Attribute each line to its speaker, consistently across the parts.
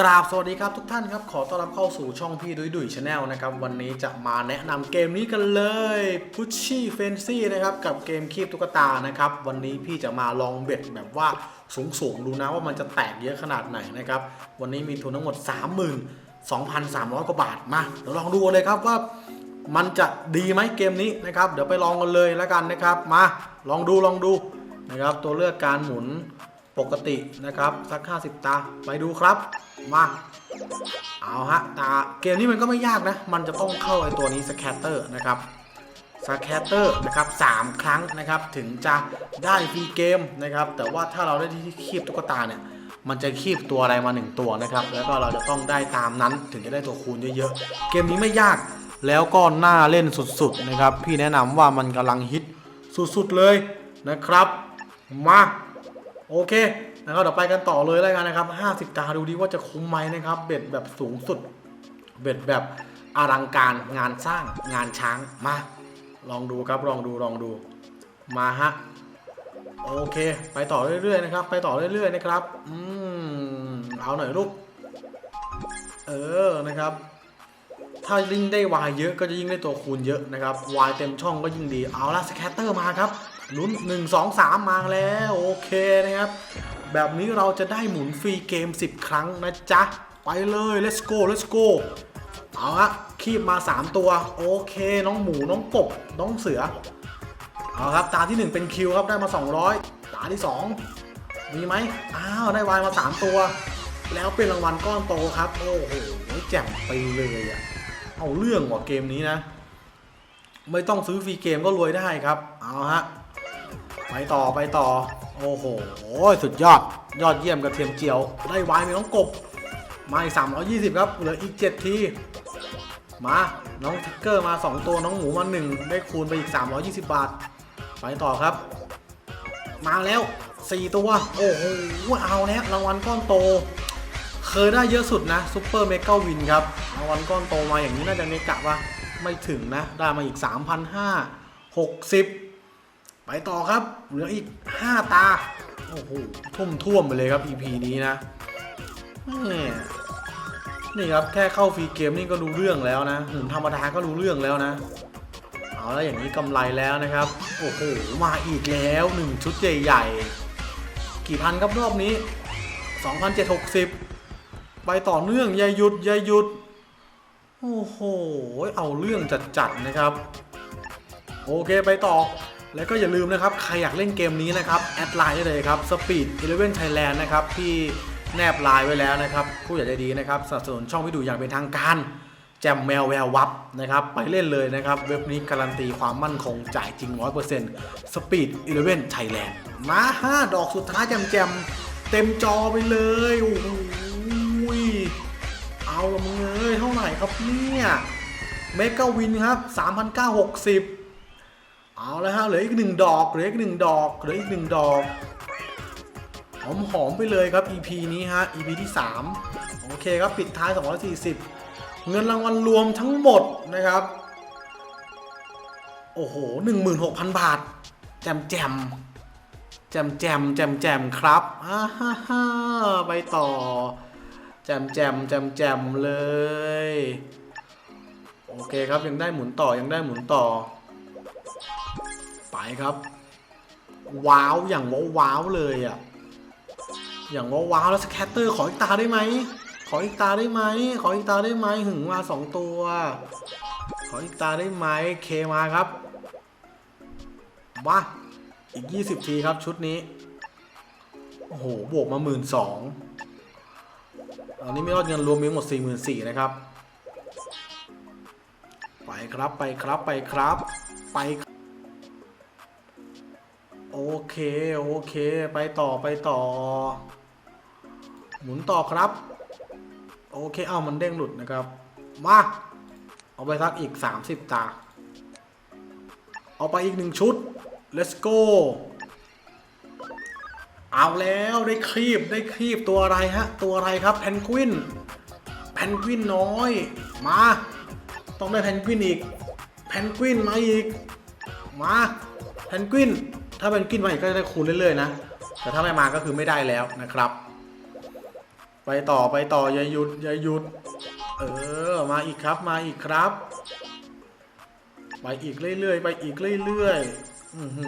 Speaker 1: กราบสวัสดีครับทุกท่านครับ ขอต้อนรับเข้าสู่ช่องพี่ดุยดุยชาแนลนะครับ วันนี้จะมาแนะนำเกมนี้กันเลย Pushy Fancy นะครับ กับเกมคีบตุ๊กตานะครับ วันนี้พี่จะมาลองเบ็ดแบบว่าสูงๆดูนะว่ามันจะแตกเยอะขนาดไหนนะครับ วันนี้มีทุนทั้งหมด 32,300 กว่าบาทมาเดี๋ยวลองดูเลยครับว่ามันจะดีไหมเกมนี้นะครับ เดี๋ยวไปลองกันเลยแล้วกันนะครับ มาลองดูลองดูนะครับ ตัวเลือกการหมุนปกตินะครับสัก 50 ตาไปดูครับ มา เอาฮะตาเกมนี้มันก็ไม่ยากนะ มันจะต้องเข้าไอตัวนี้สแคตเตอร์นะครับสแคตเตอร์นะครับสามครั้งนะครับถึงจะได้ฟรีเกมนะครับ แต่ว่าถ้าเราได้ที่คีบตุ๊กตาเนี่ยมันจะคีบตัวอะไรมาหนึ่งตัวนะครับ แล้วก็เราจะต้องได้ตามนั้นถึงจะได้ตัวคูณเยอะๆ เกมนี้ไม่ยากแล้วก็น่าเล่นสุดๆนะครับ พี่แนะนำว่ามันกำลังฮิตสุดๆเลยนะครับ มา โอเค นะครับเดี๋ยวไปกันต่อเลยแล้วกันนะครับ 50 ตาดูดีว่าจะคุ้มไหมนะครับ เบ็ดแบบสูงสุด เบ็ดแบบอลังการงานสร้างงานช้างมา ลองดูครับลองดูลองดูมาฮะโอเค ไปต่อเรื่อยๆนะครับ ไปต่อเรื่อยๆนะครับ อืมเอาหน่อยลูกเออนะครับ ถ้ายิ่งได้วายเยอะก็จะยิ่งได้ตัวคูณเยอะนะครับวายเต็มช่องก็ยิ่งดีเอาละสแคตเตอร์มาครับลุ้น1 2 3 มาแล้ว โอเคนะครับ แบบนี้เราจะได้หมุนฟรีเกม 10 ครั้งนะจ๊ะ ไปเลย let's go let's go เอาละคีบมา 3 ตัว โอเค น้องหมูน้องกบ น้องเสือ เอาครับ ตาที่ 1 เป็นคิวครับ ได้มา 200 ตาที่ 2 มีไหมอ้าว ได้วายมา 3 ตัว แล้วเป็นรางวัลก้อนโตครับ โอ้โหแจ่มไปเลยอะเอาเรื่องว่ะเกมนี้นะ ไม่ต้องซื้อฟรีเกมก็รวยได้ครับ เอาฮะ ไปต่อไปต่อ โอ้โห สุดยอด ยอดเยี่ยมกระเทียมเจียว ได้วายมีน้องกบ มาอีก 320 ครับ เหลืออีก 7 ที มา น้องทิกเกอร์มา 2 ตัว น้องหมูมา 1 ได้คูณไปอีก 320 บาท ไปต่อครับ มาแล้ว 4 ตัว โอ้โห เอาแล้วรางวัลก้อนโต เคยได้เยอะสุดนะซูเปอร์เมกาวินครับ รางวัลก้อนโตมาอย่างนี้น่าจะเมกะว่าไม่ถึงนะ ได้มาอีก 3,560 ไปต่อครับ เหลืออีก 5 ตา โอ้โหทุ่มท่วมไปเลยครับ EP นี้นะแม่นี่ครับแค่เข้าฟรีเกมนี่ก็รู้เรื่องแล้วนะหมุนธรรมดาก็รู้เรื่องแล้วนะเอาแล้วอย่างนี้กำไรแล้วนะครับ โอ้โหมาอีกแล้ว1ชุดใหญ่ๆ กี่พันครับรอบนี้ 2,760 ไปต่อเนื่องอย่าหยุดอย่าหยุด โอ้โห เอาเรื่องจัดๆนะครับ โอเคไปต่อ แล้วก็อย่าลืมนะครับ ใครอยากเล่นเกมนี้นะครับ แอดไลน์ได้เลยครับ Speed 11 Thailand นะครับ ที่แนบไลน์ไว้แล้วนะครับ ผู้ใหญ่ใจดีนะครับสนับสนุนช่องวิดูอย่างเป็นทางการ แจมแมวแวววับนะครับ ไปเล่นเลยนะครับ เว็บนี้การันตีความมั่นคงจ่ายจริง 100% Speed 11 Thailand มาห้าดอกสุดท้ายแจมแจมเต็มจอไปเลยโอ้โหเอาละมึงเอ้ยเท่าไหร่ครับเนี่ยเมกาวินครับ 3,960 เอาแล้วฮะเหลืออีกหนึ่งดอกเหลืออีกหนึ่งดอกเหลืออีกหนึ่งดอกหอมหอมไปเลยครับ EP นี้ฮะ EP ที่ 3 โอเคครับปิดท้าย 240 เงินรางวัลรวมทั้งหมดนะครับ โอ้โห 16,000 บาท แจมแจมแจมแจมแจมแจมครับอ่าฮ่าฮ่าไปต่อ แจมแจมแจมแจมเลย โอเคครับยังได้หมุนต่อยังได้หมุนต่อ ไปครับ ว้าวอย่างว้าวว้าวเลยอะอย่างว้าวว้าวแล้วสแคตเตอร์ขออีกตาได้ไหมขออีกตาได้ไหมขออีกตาได้ไหมหึงมาสองตัว ขออีกตาได้ไหมเคมาครับมาอีก 20 ทีครับชุดนี้ โอ้โห บวกมาหมื่นสองตอนนี้ไม่รอดเงินรวมมีหมด 4 4 0 0 0นะครับ ไปครับ ไปครับ ไปครับ ไป เค โอเค ไปต่อไปต่อ หมุนต่อครับ โอเค เอามันเด้งหลุดนะครับ มา เอาไปสักอีก 30 ตา เอาไปอีกหนึ่งชุด let's go เอาแล้วได้ครีบได้ครีบตัวอะไรฮะ ตัวอะไรครับแพนกวินแพนกวินน้อย มา ต้องได้แพนกวินอีกแพนกวินมาอีก มาแพนกวิน ถ้าแพนกินมาอีกก็จะได้คูณเรื่อยๆนะ แต่ถ้าไม่มาก็คือไม่ได้แล้วนะครับ ไปต่อไปต่ออย่าหยุดอย่าหยุด เออ มาอีกครับมาอีกครับ ไปอีกเรื่อยๆ ไปอีกเรื่อยๆอื้อหื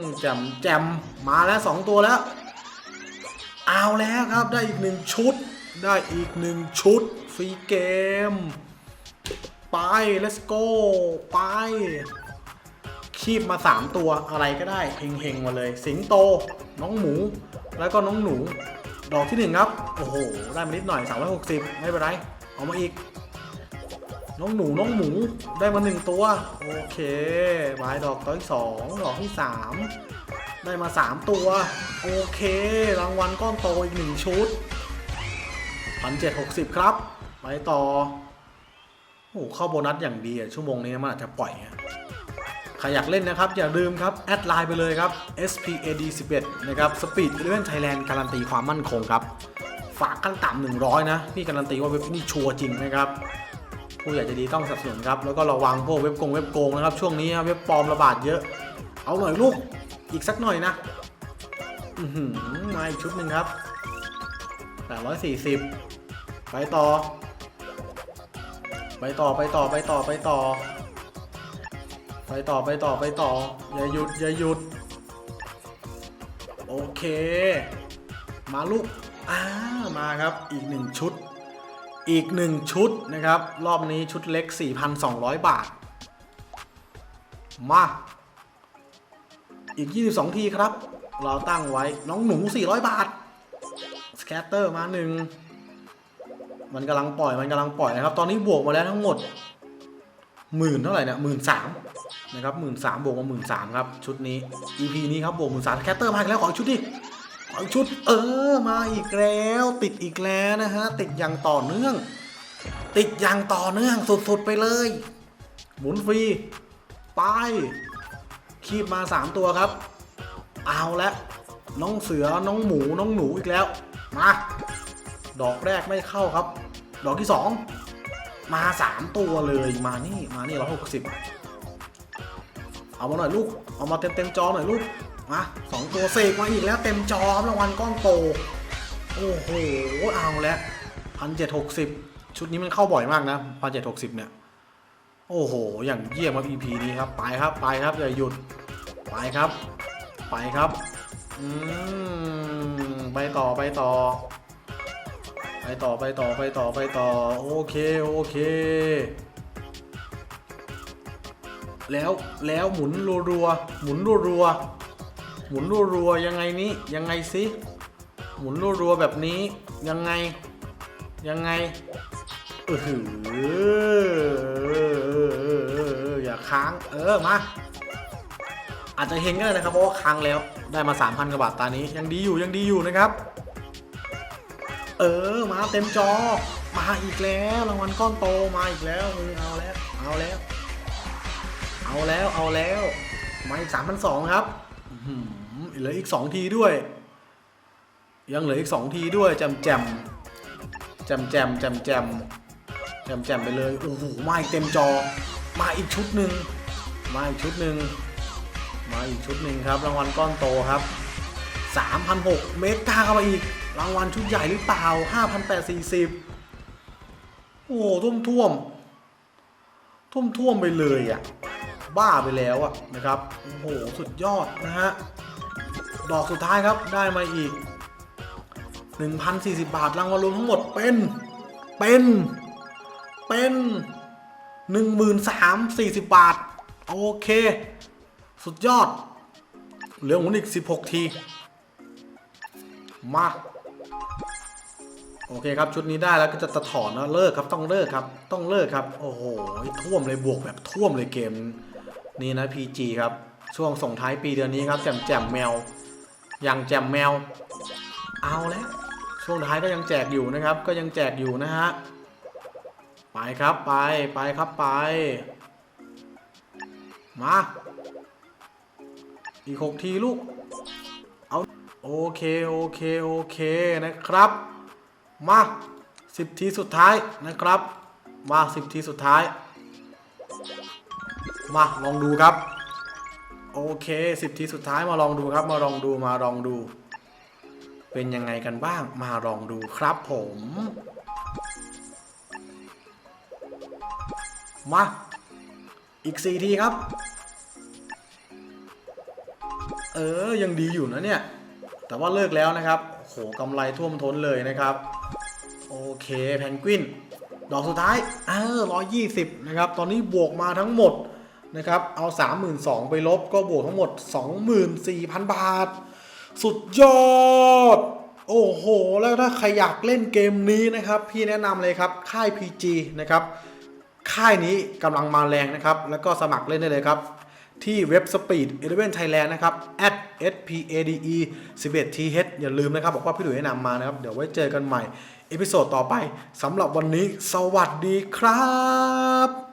Speaker 1: อแจมแจมมาแล้วสองตัวแล้ว เอาแล้วครับได้อีกหนึ่งชุด ได้อีกหนึ่งชุดฟรีเกม ไป let's go ไป คีบมา 3 ตัวอะไรก็ได้เฮงๆมาเลย สิงโต น้องหมู แล้วก็น้องหนู ดอกที่ 1 ครับ โอ้โห ได้มานิดหน่อย 360 ไม่เป็นไร เอามาอีก น้องหนูน้องหมูได้มา 1 ตัว โอเคบายดอกตัวที่สองดอกที่ 3 ได้มา 3 ตัว โอเค รางวัลก้อนโตอีก 1 ชุด 1,760 ครับ ไปต่อ โอ้โหเข้าโบนัสอย่างดีอะชั่วโมงนี้มันอาจจะปล่อยอะ ใครอยากเล่นนะครับ อย่าลืมครับ แอดไลน์ไปเลยครับ SPAD 11นะครับ Speed Eleven Thailand การันตีความมั่นคงครับ ฝากขั้นต่ำ100 นะ นี่การันตีว่าเว็บนี้ชัวร์จริงนะครับ ผู้ใหญ่จะดีต้องสนับสนุนครับ แล้วก็ระวังพวกเว็บโกงเว็บโกงนะครับ ช่วงนี้เว็บปลอมระบาดเยอะ เอาหน่อยลูก อีกสักหน่อยนะมาอีกชุดหนึ่งครับ840 ไปต่อ ไปต่อไปต่อไปต่อไปต่อ ไปต่อไปต่อไปต่อ อย่าหยุดอย่าหยุด โอเค มาลูกอ่ามาครับอีกหนึ่งชุด อีกหนึ่งชุดนะครับ รอบนี้ชุดเล็ก 4,200 บาท มา อีก 22 ทีครับ เราตั้งไว้น้องหนู 400 บาท สแคตเตอร์มาหนึ่งมันกำลังปล่อยมันกำลังปล่อยนะครับ ตอนนี้บวกมาแล้วทั้งหมด หมื่นเท่าไหร่เนี่ยหมื่นสามนะครับหมื่นสามบวกมาหมื่นสามครับ ชุดนี้ EP นี้ครับบวกหมื่นสามแคตเตอร์มาอีกแล้วขอชุดดิขอชุด เออมาอีกแล้ว ติดอีกแล้วนะฮะติดอย่างต่อเนื่อง ติดอย่างต่อเนื่องสุดๆไปเลย หมุนฟรีไปคีบมาสามตัวครับ เอาและน้องเสือน้องหมูน้องหนูอีกแล้วมาดอกแรกไม่เข้าครับ ดอกที่สอง มาสามตัวเลยมานี่มานี่ร้อยหกสิบเอามาหน่อยลูก เอามาเต็มเต็มๆจอหน่อยลูกมาสองตัวเสกมาอีกแล้วเต็มจอครับรางวัลก้อนโต โอ้โหเอาแล้วพันเจ็ดหกสิบชุดนี้มันเข้าบ่อยมากนะพันเจ็ดหกสิบเนี่ย โอ้โห อย่างเยี่ยมครับ EP นี้ครับ ไปครับไปครับอย่าหยุด ไปครับ ไปครับ อืม ไปต่อไปต่อ ไปต่อไปต่อไปต่อไปต่อโอเคโอเค แล้วแล้วหมุนรัวๆหมุนรัวๆหมุนรัวๆยังไงนี้ยังไงสิหมุนรัวๆแบบนี้ยังไงยังไงเออหืออย่าค้างเออมาอาจจะเฮงก็ได้นะครับเพราะว่าค้างแล้วได้มา 3,000กว่าบาทตานี้ยังดีอยู่ยังดีอยู่นะครับ เออมาเต็มจอ มาอีกแล้วรางวัลก้อนโตมาอีกแล้วเออเอาแล้วเอาแล้ว เอาแล้วเอาแล้วมาอีกสามพันสองครับอือหือเหลืออีกสองทีด้วย ยังเหลืออีกสองทีด้วยแจมแจมแจมแจมแจมแจมแจมแจมไปเลยโอ้โหมาอีกเต็มจอ มาอีกชุดหนึ่งมาอีกชุดหนึ่งมาอีกชุดหนึ่งครับ รางวัลก้อนโตครับ3,600เมกาเข้ามาอีก รางวัลชุดใหญ่หรือเปล่า 5,840 โอ้โหท่วมท่วม ท่วมท่วมไปเลยอะ บ้าไปแล้วอะนะครับ โอ้โห สุดยอดนะฮะ ดอกสุดท้ายครับได้มาอีก 1,040 บาท รางวัลรวมทั้งหมดเป็น เป็น เป็น1340 บาท โอเค สุดยอด เหลือหมุนอีก 16 ที มา โอเคครับชุดนี้ได้แล้วก็จะตะถอนนะเลิกครับต้องเลิกครับ ต้องเลิกครับ โอ้โหท่วมเลยบวกแบบท่วมเลยเกม นี้นะ PG ครับ ช่วงส่งท้ายปีเดือนนี้ครับแจมแจมแมวยังแจมแมว เอาแล้วช่วงท้ายก็ยังแจกอยู่นะครับ ก็ยังแจกอยู่นะฮะไปครับไปไปครับไป มาอีกหกทีลูกเอาโอเคโอเคโอเคนะครับ มาสิบทีสุดท้ายนะครับ มาสิบทีสุดท้าย มาลองดูครับ โอเคสิบทีสุดท้ายมาลองดูครับ มาลองดูมาลองดู เป็นยังไงกันบ้างมาลองดูครับผมมาอีก4ทีครับ เออ ยังดีอยู่นะเนี่ย แต่ว่าเลิกแล้วนะครับโหกำไรท่วมท้นเลยนะครับ โอเคแพนกวิน ดอกสุดท้ายเออร้อยยี่สิบนะครับ ตอนนี้บวกมาทั้งหมดนะครับ เอา 32,000 ไปลบก็บวกทั้งหมด 24,000 บาท สุดยอด โอ้โห แล้วถ้าใครอยากเล่นเกมนี้นะครับ พี่แนะนำเลยครับ ค่าย PG นะครับ ค่ายนี้กำลังมาแรงนะครับ แล้วก็สมัครเล่นได้เลยครับ ที่เว็บ Speed 11 Thailand นะครับ at spade 11 th อย่าลืมนะครับบอกว่าพี่หลุยแนะนำมานะครับ เดี๋ยวไว้เจอกันใหม่ เอพิโซดต่อไปสำหรับวันนี้สวัสดีครับ